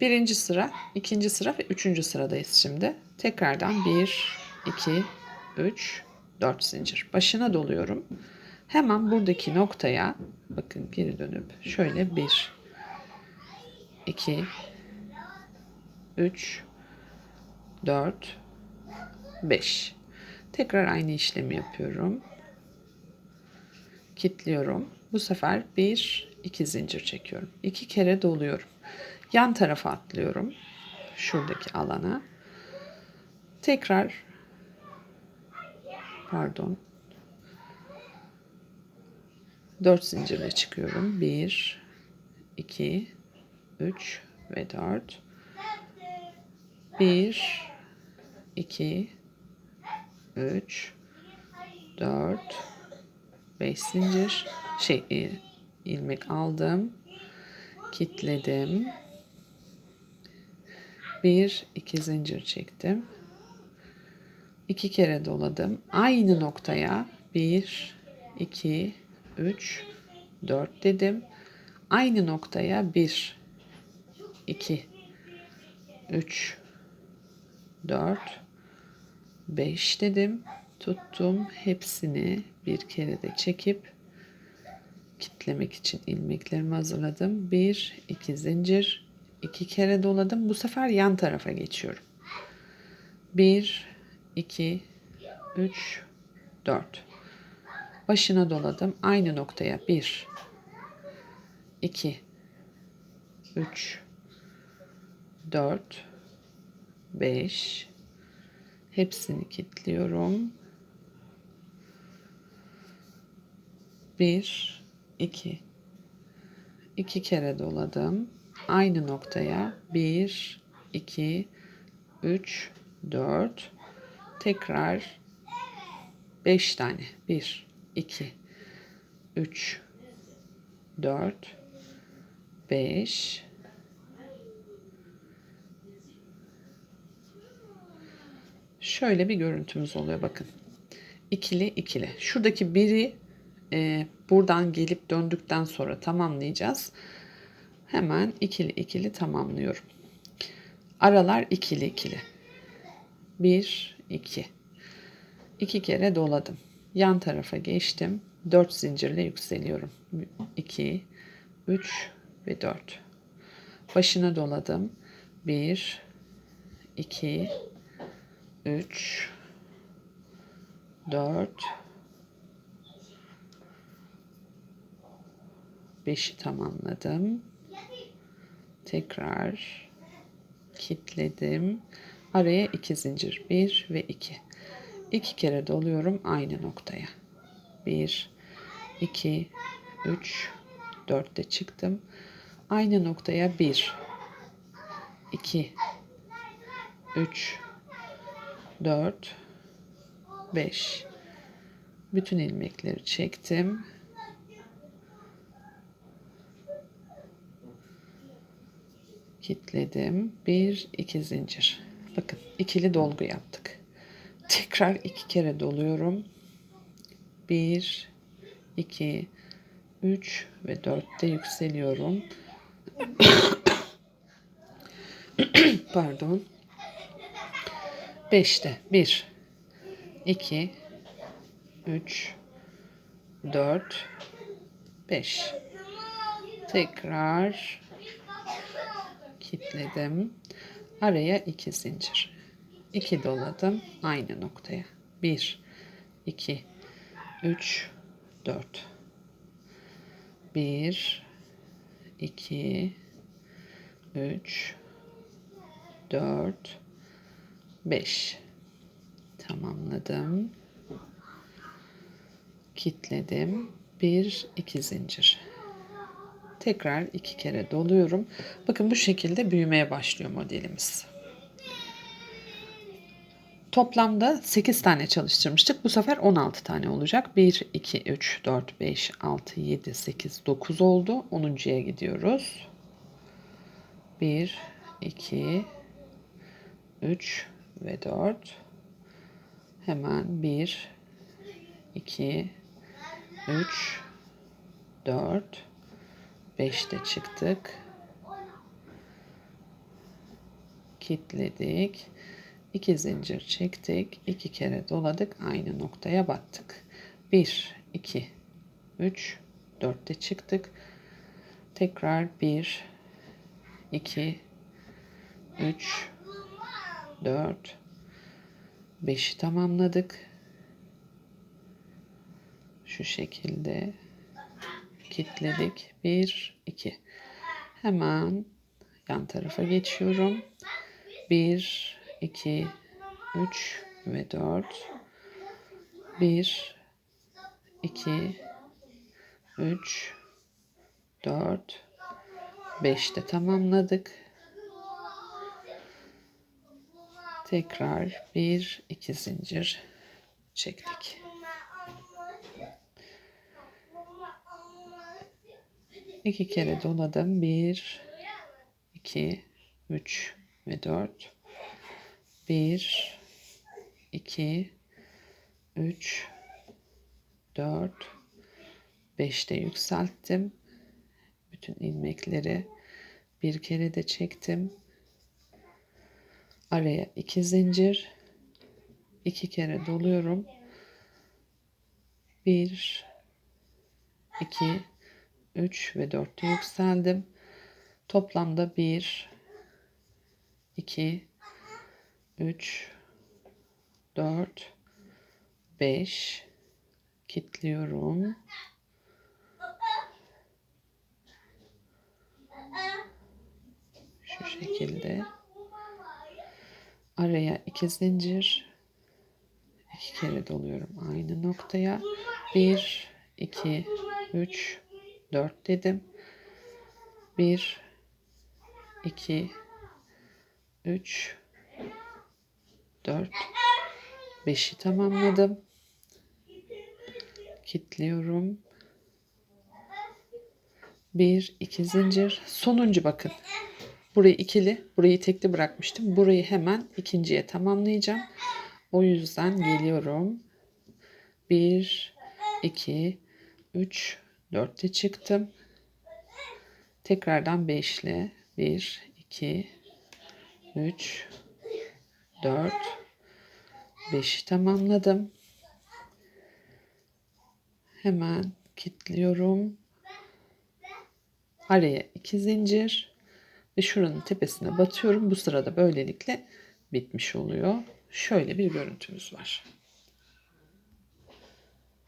Birinci sıra, ikinci sıra ve üçüncü sıradayız şimdi. Tekrardan 1, 2, 3, 4 zincir. Başına doluyorum. Hemen buradaki noktaya bakın geri dönüp şöyle 1, 2, 3, 4, 5. Tekrar aynı işlemi yapıyorum. Kitliyorum. Bu sefer 1, 2 zincir çekiyorum. 2 kere doluyorum. Yan tarafa atlıyorum. Şuradaki alana. Tekrar pardon 4 zincirle çıkıyorum. 1 2 3 ve 4 1 2 3 4 5 zincir şey e, ilmek aldım kitledim bir iki zincir çektim iki kere doladım aynı noktaya bir iki üç dört dedim aynı noktaya bir iki üç dört 5 dedim. Tuttum. Hepsini bir kere de çekip kitlemek için ilmeklerimi hazırladım. 1 2 zincir. 2 kere doladım. Bu sefer yan tarafa geçiyorum. 1 2 3 4 Başına doladım. Aynı noktaya 1 2 3 4 5 Hepsini kilitliyorum. Bir, iki. iki kere doladım. Aynı noktaya bir, iki, üç, dört. Tekrar beş tane. Bir, iki, üç, dört, beş, şöyle bir görüntümüz oluyor bakın. İkili ikili. Şuradaki biri e, buradan gelip döndükten sonra tamamlayacağız. Hemen ikili ikili tamamlıyorum. Aralar ikili ikili. Bir, iki. İki kere doladım. Yan tarafa geçtim. Dört zincirle yükseliyorum. İki, üç ve dört. Başına doladım. Bir, iki, 3 4 5'i tamamladım. Tekrar kilitledim. Araya 2 zincir. 1 ve 2. 2 kere doluyorum aynı noktaya. 1 2 3 4'te çıktım. Aynı noktaya 1 2 3 4 5 bütün ilmekleri çektim. Kitledim. Bir, iki zincir. Bakın ikili dolgu yaptık. Tekrar iki kere doluyorum. Bir, iki, üç ve dörtte yükseliyorum. Pardon. 5'te 1 2 3 4 5 tekrar kilitledim araya 2 zincir. 2 doladım aynı noktaya. 1 2 3 4 1 2 3 4 5 tamamladım. Kitledim. 1 2 zincir tekrar iki kere doluyorum bakın bu şekilde büyümeye başlıyor modelimiz Toplamda 8 tane çalıştırmıştık. Bu sefer 16 tane olacak. 1, 2, 3, 4, 5, 6, 7, 8, 9 oldu. 10.ya gidiyoruz. 1, 2, 3, ve 4. Hemen 1, 2, 3, 4, 5'te çıktık. kilitledik. 2 zincir çektik. 2 kere doladık. Aynı noktaya battık. 1, 2, 3, 4'te çıktık. Tekrar 1, 2, 3, 4, 5'i tamamladık. Şu şekilde kilitledik. 1, 2. Hemen yan tarafa geçiyorum. 1, 2, 3 ve 4. 1, 2, 3, 4, 5'te tamamladık. Tekrar 1, 2 zincir çektik. İki kere doladım. 1, 2, 3 ve 4. 1, 2, 3, 4, 5'te yükselttim. Bütün ilmekleri bir kere de çektim. Araya iki zincir. iki kere doluyorum. 1, 2, 3 ve 4'te yükseldim. Toplamda 1, 2, 3, 4, 5 kilitliyorum. Şu şekilde. Araya iki zincir. iki kere doluyorum aynı noktaya. 1, 2, 3, 4 dedim. 1, 2, 3, 4, 5'i tamamladım. Kilitliyorum. 1, 2 zincir. Sonuncu bakın. Burayı ikili, burayı tekli bırakmıştım. Burayı hemen ikinciye tamamlayacağım. O yüzden geliyorum. 1, 2, 3, 4'te çıktım. Tekrardan 5 ile 1, 2, 3, 4, 5'i tamamladım. Hemen kilitliyorum. Araya 2 zincir ve şuranın tepesine batıyorum. Bu sırada böylelikle bitmiş oluyor. Şöyle bir görüntümüz var.